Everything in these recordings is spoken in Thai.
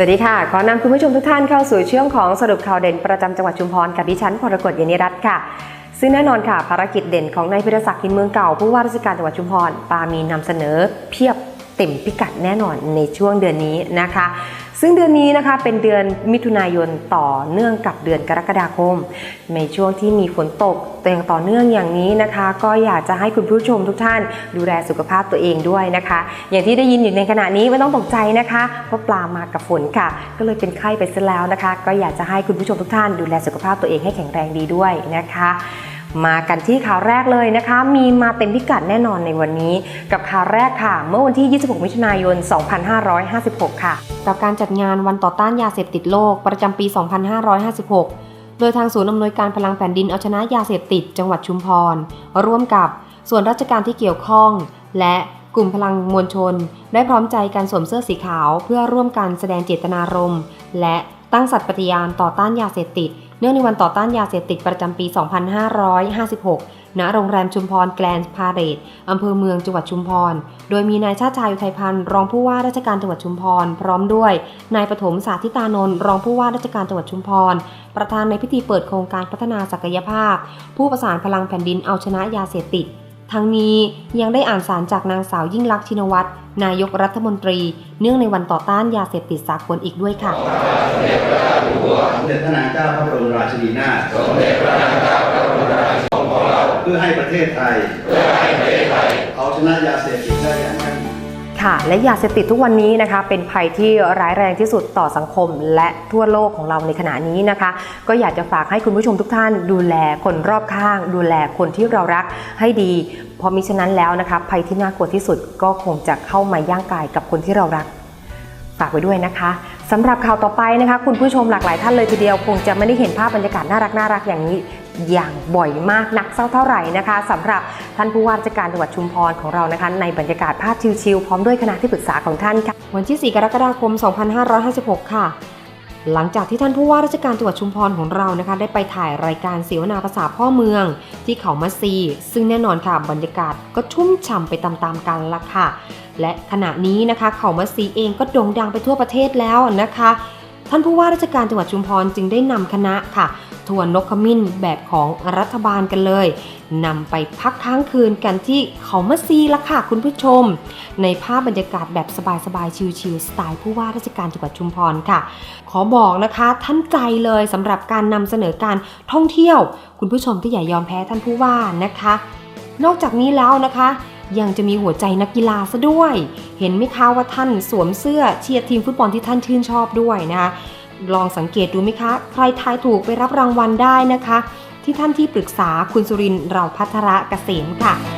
สวัสดีค่ะ ขอนำคุณผู้ชมทุกท่านเข้าสู่ช่วงของสรุปข่าวเด่นประจำจังหวัดชุมพรกับดิฉันพรกฏเยนิรัตน์ค่ะ ซึ่งแน่นอนค่ะ ภารกิจเด่นของนายพิรศักดิ์ินเมืองเก่าผู้ว่าราชการจังหวัดชุมพรปามีนำเสนอเพียบเต็มพิกัดแน่นอนในช่วงเดือนนี้นะคะ ซึ่งเดือนนี้นะคะเป็นเดือนมิถุนายนต่อเนื่องกับเดือนกรกฎาคม ในช่วงที่มีฝนตกอย่างต่อเนื่องอย่างนี้นะคะ ก็อยากจะให้คุณผู้ชมทุกท่านดูแลสุขภาพตัวเองด้วยนะคะ อย่างที่ได้ยินอยู่ในขณะนี้ไม่ต้องตกใจนะคะเพราะปลามากับฝนค่ะ ก็เลยเป็นไข้ไปซะแล้วนะคะ ก็อยากจะให้คุณผู้ชมทุกท่านดูแลสุขภาพตัวเองให้แข็งแรงดีด้วยนะคะ มากันที่ข่าวแรกเลยนะคะ มีมาเต็มพิกัดแน่นอนในวันนี้ กับข่าวแรกค่ะ เมื่อวันที่ 26 มิถุนายน 2556 ค่ะกับการจัดงานวันต่อต้านยาเสพติดโลกประจำปี 2556 โดยทางศูนย์อำนวยการพลังแผ่นดินเอาชนะยาเสพติด จังหวัดชุมพร ร่วมกับส่วนราชการที่เกี่ยวข้อง และกลุ่มพลังมวลชน ได้พร้อมใจกันสวมเสื้อสีขาว เพื่อร่วมกันแสดงเจตนารมณ์ และตั้งสัตย์ปฏิญาณต่อต้านยาเสพติด เนื่องในวันต่อต้านยาเสพติดประจำปี 2556 ณ โรงแรมชุมพรแกลนด์พาเรดอำเภอเมืองจังหวัดชุมพร โดยมีนายชาติชายอุทัยพันธ์รองผู้ว่าราชการจังหวัดชุมพร พร้อมด้วย นายปฐมสาธิตานนท์รองผู้ว่าราชการจังหวัดชุมพร ประธานในพิธีเปิดโครงการพัฒนาศักยภาพ ผู้ประสานพลังแผ่นดินเอาชนะยาเสพติด ทั้งนี้ยังได้อ่านสารจากนางสาวยิ่งลักษณ์ชินวัตรนายกรัฐมนตรี เนื่องในวันต่อต้านยาเสพติดสากลอีกด้วยค่ะ สมเด็จพระบัวสมเด็จพระนางเจ้าพระบรมราชินีนาถสมเด็จพระนางเจ้าพระบรมราชินีของเราเพื่อให้ประเทศไทย เพื่อให้ประเทศไทยเอาชนะยาเสพติดได้อย่างยั่ง ค่ะ และยาเสพติดทุกวันนี้นะคะ เป็นภัยที่ร้ายแรงที่สุดต่อสังคม และทั่วโลกของเราในขณะนี้นะคะ ก็อยากจะฝากให้คุณผู้ชมทุกท่าน ดูแลคนรอบข้าง ดูแลคนที่เรารักให้ดีเพราะมิฉะนั้นแล้วนะคะ ภัยที่น่ากลัวที่สุดก็คงจะเข้ามาย่างกายกับคนที่เรารักฝากไว้ด้วยนะคะสำหรับข่าวต่อไปนะคะ คุณผู้ชมหลากหลายท่านเลยทีเดียว คงจะไม่ได้เห็นภาพบรรยากาศน่ารักน่ารักอย่างนี้ อย่างบ่อยมากนักสักเท่าไหร่นะคะสำหรับท่านผู้ว่าราชการจังหวัดชุมพรของเรานะคะในบรรยากาศภาพชิลๆพร้อมด้วยคณะที่ปรึกษาของท่านค่ะวันที่ 4 กรกฎาคม 2556 ค่ะ หลังจากที่ท่านผู้ว่าราชการจังหวัดชุมพรของเรานะคะ ได้ไปถ่ายรายการเสวนาภาษาพ่อเมือง ที่เขามัซี ซึ่งแน่นอนค่ะบรรยากาศก็ชุ่มฉ่ำไปตามๆกันละค่ะ และขณะนี้นะคะ เขามัซีเองก็โด่งดังไปทั่วประเทศแล้วนะคะ ท่านผู้ว่าราชการจังหวัดชุมพรจึงได้นำคณะค่ะทวนนกขมิ้นแบบของรัฐบาลกันเลยนำไปพักค้างคืนกันที่เขามัสซีละค่ะคุณผู้ชม ในภาพบรรยากาศแบบสบายๆชิลๆสไตล์ผู้ว่าราชการจังหวัดชุมพรค่ะ ขอบอกนะคะ ท่านใจเลยสำหรับการนำเสนอการท่องเที่ยว คุณผู้ชมก็อย่ายอมแพ้ท่านผู้ว่านะคะ นอกจากนี้แล้วนะคะ ยังจะมีหัวใจนักกีฬาซะด้วย เห็นไหมคะว่าท่านสวมเสื้อเชียร์ทีมฟุตบอลที่ท่านชื่นชอบด้วยนะคะลองสังเกตดูไหมคะ ใครทายถูกไปรับรางวัลได้นะคะ ที่ท่านที่ปรึกษาคุณสุรินทร์เราพัทระเกษมค่ะ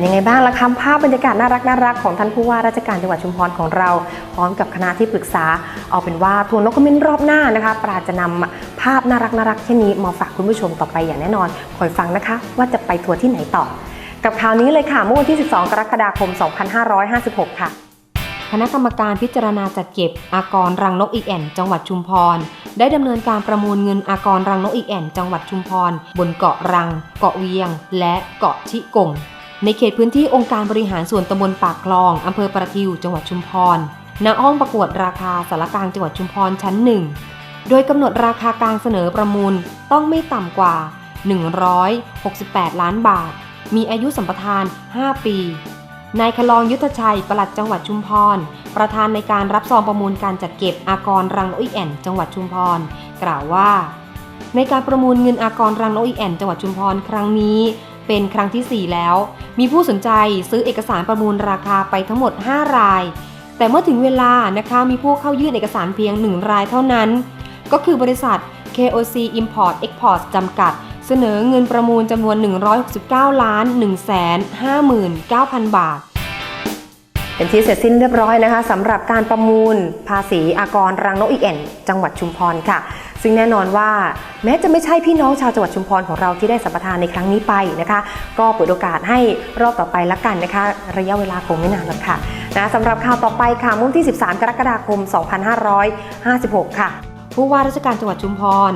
ยังไงบ้างละคำภาพบรรยากาศน่ารักน่ารักของท่านผู้ว่าราชการจังหวัดชุมพรของเรา พร้อมกับคณะที่ปรึกษา เอาเป็นว่าทัวร์นกมินรอบหน้านะคะ ปราจะนำภาพน่ารักน่ารักเช่นนี้มาฝากคุณผู้ชมต่อไปอย่างแน่นอน คอยฟังนะคะ ว่าจะไปทัวร์ที่ไหนต่อ กับข่าวนี้เลยค่ะเมื่อวันที่ 12 กรกฎาคม 2556 ค่ะคณะกรรมการพิจารณาจัดเก็บอากรรังนกอีแอ่น จังหวัดชุมพร ได้ดำเนินการประมูลเงินอากรรังนกอีแอ่น จังหวัดชุมพร บนเกาะรัง เกาะเวียง และเกาะชิกง ในเขตพื้นที่องค์การบริหารส่วนตำบลปากคลองอำเภอประทิว จังหวัดชุมพรณห้องประกวดราคาสารกลางจังหวัดชุมพรชั้นหนึ่งโดยกำหนดราคากลางเสนอประมูลต้องไม่ต่ำกว่า 168 ล้านบาท มีอายุสัมปทาน 5 ปี นายคลองยุทธชัย ปลัดจังหวัดชุมพร ประธานในการรับซองประมูลการจัดเก็บอากรรังนกอีแอนจังหวัดชุมพร กล่าวว่า ในการประมูลเงินอากรรังนกอีแอนจังหวัดชุมพรครั้งนี้ เป็นครั้งทีสี่ 4 แล้ว มีผู้สนใจซื้อเอกสารประมูลราคาไปทั้งหมด 5 ราย แต่เมื่อถึงเวลานะคะมีผู้เข้ายื่นเอกสารเพียง 1 รายเท่านั้น ก็คือบริษัท KOC Import Export จำกัด เสนอเงินประมูลจำนวน 169 ล้าน159,000 บาทเป็นที่เสร็จสิ้นเรียบร้อยนะคะสำหรับการประมูลภาษีอากรรังนกอีแอ่นจังหวัดชุมพรค่ะ ซึ่งแน่นอนว่าแม้จะไม่ใช่พี่น้องชาวจังหวัดชุมพรของเราที่ได้สัมปทานในครั้งนี้ไปนะคะ ก็เปิดโอกาสให้รอบต่อไปละกันนะคะ ระยะเวลาคงไม่นานหรอกค่ะนะสำหรับข่าวต่อไปค่ะมุ่งที่ 13 กรกฎาคม 2556 ค่ะ ผู้ว่าราชการจังหวัดชุมพร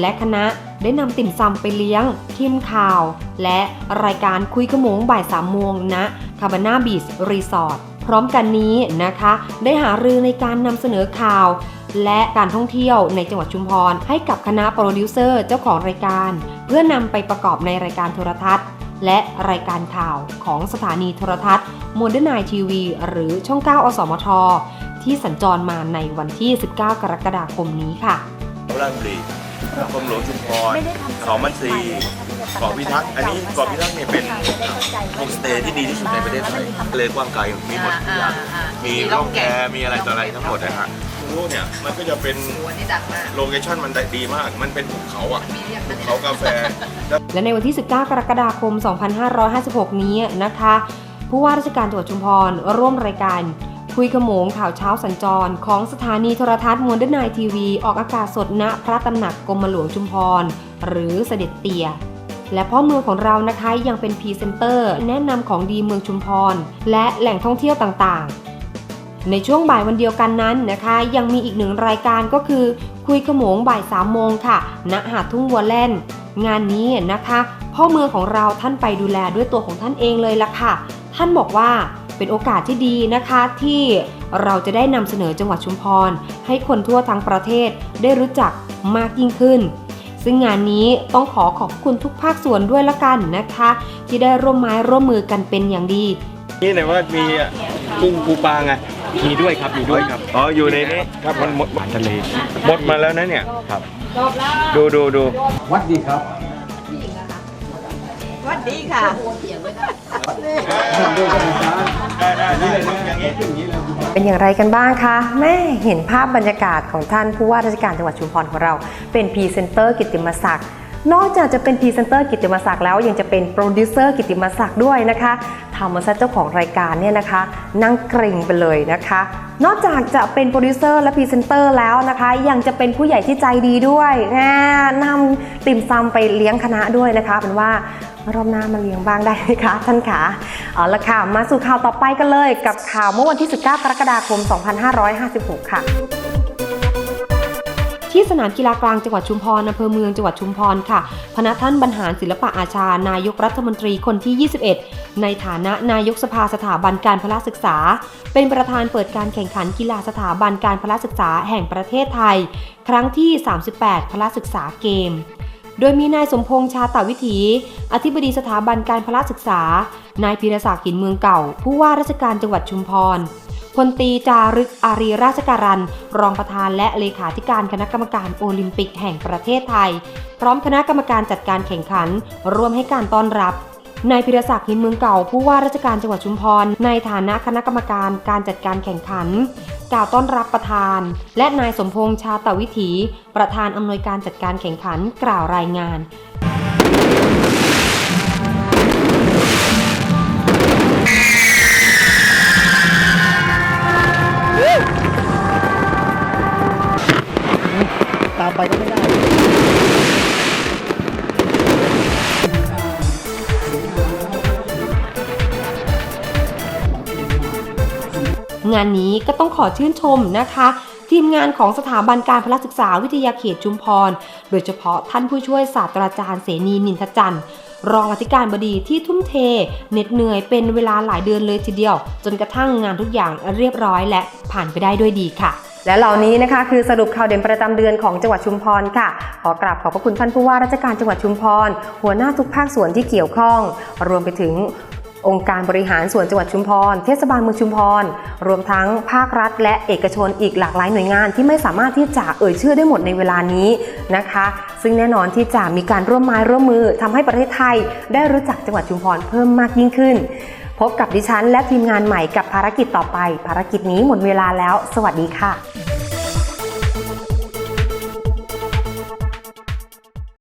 และคณะได้นำติ่มซำไปเลี้ยง ทีมข่าว และรายการคุยขโมงบ่ายสามโมงณคาบาน่าบีชรีสอร์ทพร้อมกันนี้นะคะ ได้หารือในการนำเสนอข่าว และการท่องเที่ยวในจังหวัดชุมพร ให้กับคณะโปรดิวเซอร์เจ้าของรายการ เพื่อนำไปประกอบในรายการโทรทัศน์ และรายการข่าวของสถานีโทรทัศน์โมเดิร์นไนทีวี หรือช่อง 9 อสมท ที่สัญจรมาในวันที่ 19 กรกฎาคมนี้ค่ะราชบุรีกรมหลวงชุมพรเขามันซีเกาะพิทักษ์อันนี้เกาะพิทักษ์เนี่ยเป็นโฮมสเตย์ที่ดีที่สุดในประเทศไทยเลยกว้างไกลมีหมดทุกอย่างมีร่องแพมีอะไรต่ออะไรทั้งหมดนะฮะ รู้เนี่ยมันก็จะเป็นวันนี้ดังมากโลเคชั่นมันดีมาก มันเป็นภูเขาอะมีเรียกภูเขากาแฟแล้วและในวันที่ 19 กรกฎาคม 2556 นี้นะคะ ผู้ว่าราชการจังหวัดชุมพร ร่วมรายการคุยขโมงข่าวเช้าสัญจร ของสถานีโทรทัศน์มวลเดนไนทีวี ออกอากาศสดณพระตำหนักกรมหลวงชุมพร หรือเสด็จเตี่ยและพ่อเมืองของเรานะคะยังเป็นพรีเซนเตอร์ แนะนำของดีเมืองชุมพร และแหล่งท่องเที่ยวต่างๆ ในช่วงบ่ายวันเดียวกันนั้นนะคะ ยังมีอีกหนึ่งรายการก็คือ คุยขโมงบ่ายสามโมงค่ะ ณหาดทุ่งวัวแล่น งานนี้นะคะ พ่อเมืองของเราท่านไปดูแลด้วยตัวของท่านเองเลยล่ะค่ะ ท่านบอกว่าเป็นโอกาสที่ดีนะคะที่เราจะได้นำเสนอจังหวัดชุมพร ให้คนทั่วทั้งประเทศได้รู้จักมากยิ่งขึ้น ซึ่งงานนี้ต้องขอขอบคุณทุกภาคส่วนด้วยละกันนะคะ ที่ได้ร่วมไม้ร่วมมือกันเป็นอย่างดี นี่ไหนว่ามีกุ้งปูปลาไง มีด้วยครับมีด้วยครับ อ๋ออยู่ในนี้ครับมันหมดอาหารทะเลหมดมาแล้วนะเนี่ย ครับ ดูดูดูวัดดีครับสวัสดีค่ะได้ได้ได้อย่างนี้เป็นอย่างไรกันบ้างคะแม่เห็นภาพบรรยากาศของท่านผู้ว่าราชการจังหวัดชุมพรของเรา เป็นพรีเซนเตอร์กิตติมศักดิ์ นอกจากจะเป็นพรีเซนเตอร์กิตติมศักดิ์แล้วยังจะเป็นโปรดิวเซอร์กิตติมศักดิ์ด้วยนะคะทำมาซะเจ้าของรายการเนี่ยนะคะ นั่งเกรงไปเลยนะคะ นอกจากจะเป็นโปรดิวเซอร์และพรีเซนเตอร์แล้วนะคะ ยังจะเป็นผู้ใหญ่ที่ใจดีด้วยนะนำติ่มซำไปเลี้ยงคณะด้วยนะคะเป็นว่ารอบหน้ามาเลี้ยงบ้างได้ไหมคะท่านขาเอาละค่ะ มาสู่ข่าวต่อไปกันเลย กับข่าวเมื่อวันที่ 19 กรกฎาคม 2556 ค่ะ ที่สนามกีฬากลางจังหวัดชุมพรอำเภอเมืองจังหวัดชุมพรค่ะ พนักท่านบรรหารศิลปะอาชา นายกรัฐมนตรีคนที่ 21 ในฐานะนายกสภาสถาบันการพละศึกษา เป็นประธานเปิดการแข่งขันกีฬาสถาบันการพละศึกษาแห่งประเทศไทย ครั้งที่ 38 พละศึกษาเกมโดยมีนายสมพงษ์ชาตวิถี อธิบดีสถาบันการพละศึกษา นายพิรศักดิ์หินเมืองเก่า ผู้ว่าราชการจังหวัดชุมพร พลตีจารึกอารีราชการัน รองประธานและเลขาธิการคณะกรรมการโอลิมปิกแห่งประเทศไทย พร้อมคณะกรรมการจัดการแข่งขัน ร่วมให้การต้อนรับนายพิรศักดิ์หินเมืองเก่าผู้ว่าราชการจังหวัดชุมพร ในฐานะคณะกรรมการการจัดการแข่งขัน กล่าวต้อนรับประธาน และนายสมพงษ์ชาตวิถี ประธานอำนวยการจัดการแข่งขันกล่าวรายงาน งานนี้ก็ต้องขอชื่นชมนะคะ ทีมงานของสถาบันการพละศึกษาวิทยาเขตชุมพร โดยเฉพาะท่านผู้ช่วยศาสตราจารย์เสนีนินทจันทร์รองอธิการบดีที่ทุ่มเทเหน็ดเหนื่อยเป็นเวลาหลายเดือนเลยทีเดียว จนกระทั่งงานทุกอย่างเรียบร้อยและผ่านไปได้ด้วยดีค่ะ และเหล่านี้นะคะคือสรุปข่าวเด่นประจำเดือนของจังหวัดชุมพรค่ะ ขอกราบขอบพระคุณท่านผู้ว่าราชการจังหวัดชุมพร หัวหน้าทุกภาคส่วนที่เกี่ยวข้อง รวมไปถึง องค์การบริหารส่วนจังหวัดชุมพร เทศบาลเมืองชุมพร รวมทั้งภาครัฐ และเอกชนอีกหลากหลายหน่วยงานที่ไม่สามารถที่จะเอ่ยชื่อได้หมดในเวลานี้นะคะ ซึ่งแน่นอนที่จะมีการร่วมไม้ร่วมมือทำให้ประเทศไทย ได้รู้จักจังหวัดชุมพรเพิ่มมากยิ่งขึ้น พบกับดิฉันและทีมงานใหม่กับภารกิจต่อไป ภารกิจนี้หมดเวลาแล้ว สวัสดีค่ะ